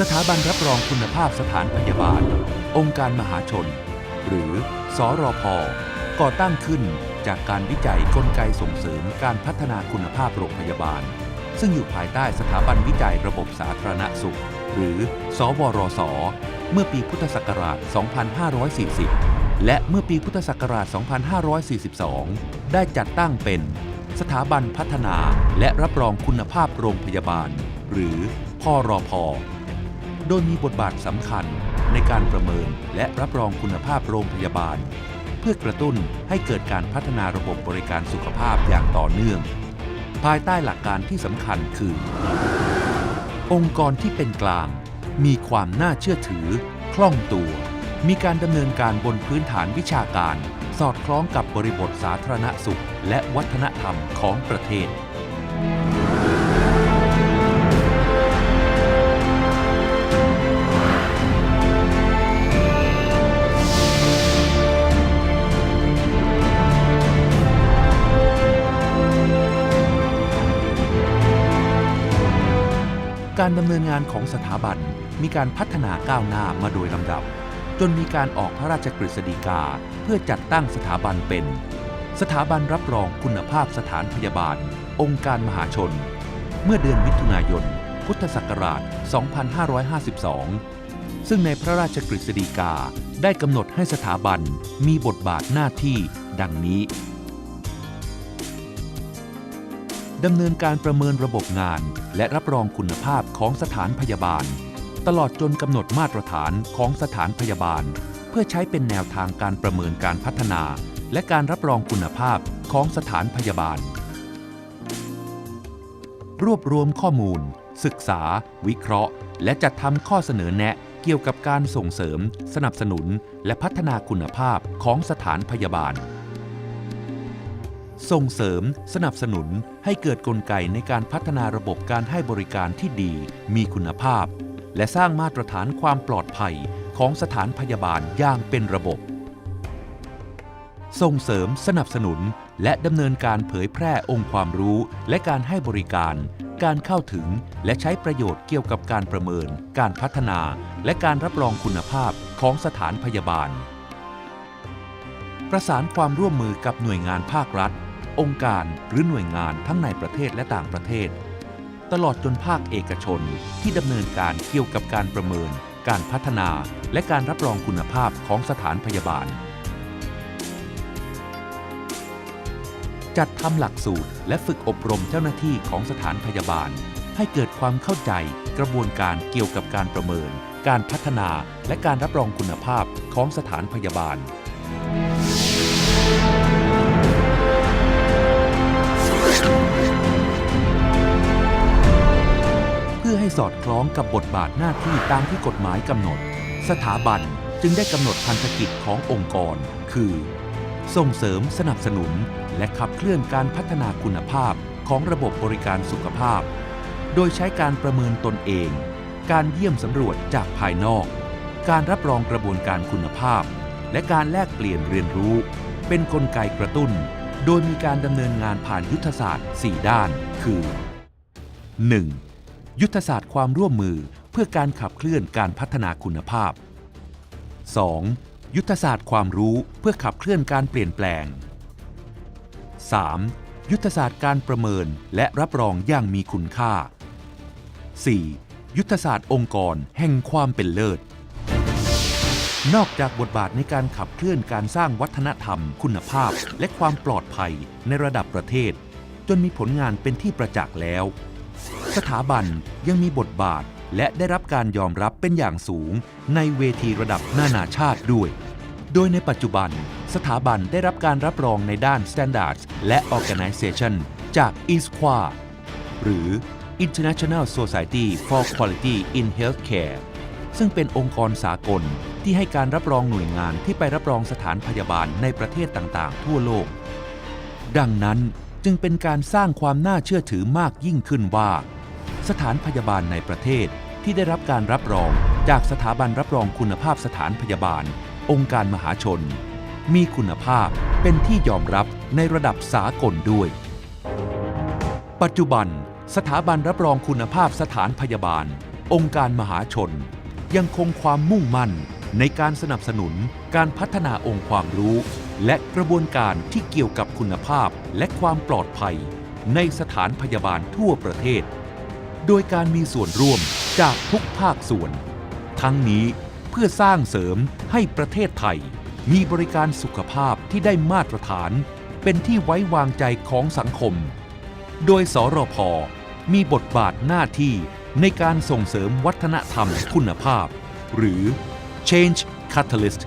สถาบันรับรองคุณภาพสถานพยาบาล องค์การมหาชน หรือสอรอพก่อตั้งขึ้นจากการวิจัยกลไกส่งเสริมการพัฒนาคุณภาพโรงพยาบาล ซึ่งอยู่ภายใต้สถาบันวิจัยระบบสาธารณสุข หรือ สวรส เมื่อปีพุทธศักราช 2540 และเมื่อปีพุทธศักราช 2542 ได้จัดตั้งเป็นสถาบันพัฒนาและรับรองคุณภาพโรงพยาบาล หรือพอรอพอโดยมีบทบาทสำคัญในการประเมินและรับรองคุณภาพโรงพยาบาล เพื่อกระตุ้นให้เกิดการพัฒนาระบบบริการสุขภาพอย่างต่อเนื่อง ภายใต้หลักการที่สำคัญคือ องค์กรที่เป็นกลาง มีความน่าเชื่อถือ คล่องตัว มีการดำเนินการบนพื้นฐานวิชาการ สอดคล้องกับบริบทสาธารณสุข และวัฒนธรรมของประเทศ การดำเนินงานของสถาบัน มีการพัฒนาก้าวหน้ามาโดยลำดับ จนมีการออกพระราชกฤษฎีกาเพื่อจัดตั้งสถาบันเป็น สถาบันรับรองคุณภาพสถานพยาบาล องค์การมหาชน เมื่อเดือนมิถุนายน พุทธศักราช 2552 ซึ่งในพระราชกฤษฎีกาได้กำหนดให้สถาบันมีบทบาทหน้าที่ดังนี้ดำเนินการประเมินระบบงานและรับรองคุณภาพของสถานพยาบาล ตลอดจนกำหนดมาตรฐานของสถานพยาบาล เพื่อใช้เป็นแนวทางการประเมินการพัฒนา และการรับรองคุณภาพของสถานพยาบาล รวบรวมข้อมูล ศึกษา วิเคราะห์ และจัดทำข้อเสนอแนะเกี่ยวกับการส่งเสริม สนับสนุน และพัฒนาคุณภาพของสถานพยาบาล ส่งเสริม สนับสนุนให้เกิดกลไกในการพัฒนาระบบการให้บริการที่ดี มีคุณภาพ และสร้างมาตรฐานความปลอดภัยของสถานพยาบาลอย่างเป็นระบบ ส่งเสริมสนับสนุนและดำเนินการเผยแพร่องค์ความรู้และการให้บริการ การเข้าถึงและใช้ประโยชน์เกี่ยวกับการประเมิน การพัฒนา และการรับรองคุณภาพของสถานพยาบาล ประสานความร่วมมือกับหน่วยงานภาครัฐ องค์การหรือหน่วยงานทั้งในประเทศและต่างประเทศ ตลอดจนภาคเอกชนที่ดำเนินการเกี่ยวกับการประเมิน การพัฒนา และการรับรองคุณภาพของสถานพยาบาล จัดทำหลักสูตรและฝึกอบรมเจ้าหน้าที่ของสถานพยาบาล ให้เกิดความเข้าใจกระบวนการเกี่ยวกับการประเมิน การพัฒนาและการรับรองคุณภาพของสถานพยาบาล อดคล้องกับบทบาทหน้าที่ตามที่กฎหมายกำหนด สถาบันจึงได้กำหนดพันธกิจขององค์กร คือ ส่งเสริมสนับสนุน และขับเคลื่อนการพัฒนาคุณภาพของระบบบริการสุขภาพ โดยใช้การประเมินตนเอง การเยี่ยมสำรวจจากภายนอก การรับรองกระบวนการคุณภาพ และการแลกเปลี่ยนเรียนรู้ เป็นนกลไกกระตุ้น โดยมีการดำเนินงานผ่านยุทธศาสตร์ 4 ด้าน คือ 1. ยุทธศาสตร์ความร่วมมือเพื่อการขับเคลื่อนการพัฒนาคุณภาพ 2. ยุทธศาสตร์ความรู้เพื่อขับเคลื่อนการเปลี่ยนแปลง 3. ยุทธศาสตร์การประเมินและรับรองอย่างมีคุณค่า 4. ยุทธศาสตร์องค์กรแห่งความเป็นเลิศ นอกจากบทบาทในการขับเคลื่อนการสร้างวัฒนธรรม คุณภาพ และความปลอดภัยในระดับประเทศ จนมีผลงานเป็นที่ประจักษ์แล้ว สถาบันยังมีบทบาทและได้รับการยอมรับเป็นอย่างสูงในเวทีระดับนานาชาติด้วย โดยในปัจจุบัน สถาบันได้รับการรับรองในด้าน Standards และ Organization จาก ISQA หรือ International Society for Quality in Healthcare ซึ่งเป็นองค์กรสากลที่ให้การรับรองหน่วยงานที่ไปรับรองสถานพยาบาลในประเทศต่างๆ ทั่วโลก ดังนั้นจึงเป็นการสร้างความน่าเชื่อถือมากยิ่งขึ้นว่า สถานพยาบาลในประเทศที่ได้รับการรับรองจากสถาบันรับรองคุณภาพสถานพยาบาล องค์การมหาชน มีคุณภาพเป็นที่ยอมรับในระดับสากลด้วย ปัจจุบัน สถาบันรับรองคุณภาพสถานพยาบาล องค์การมหาชน ยังคงความมุ่งมั่นในการสนับสนุนการพัฒนาองค์ความรู้ และกระบวนการที่เกี่ยวกับคุณภาพและความปลอดภัย ในสถานพยาบาลทั่วประเทศ โดยการมีส่วนร่วมจากทุกภาคส่วน ทั้งนี้เพื่อสร้างเสริมให้ประเทศไทย มีบริการสุขภาพที่ได้มาตรฐาน เป็นที่ไว้วางใจของสังคม โดยสรพมีบทบาทหน้าที่ในการส่งเสริมวัฒนธรรมคุณภาพ หรือ Change Catalyst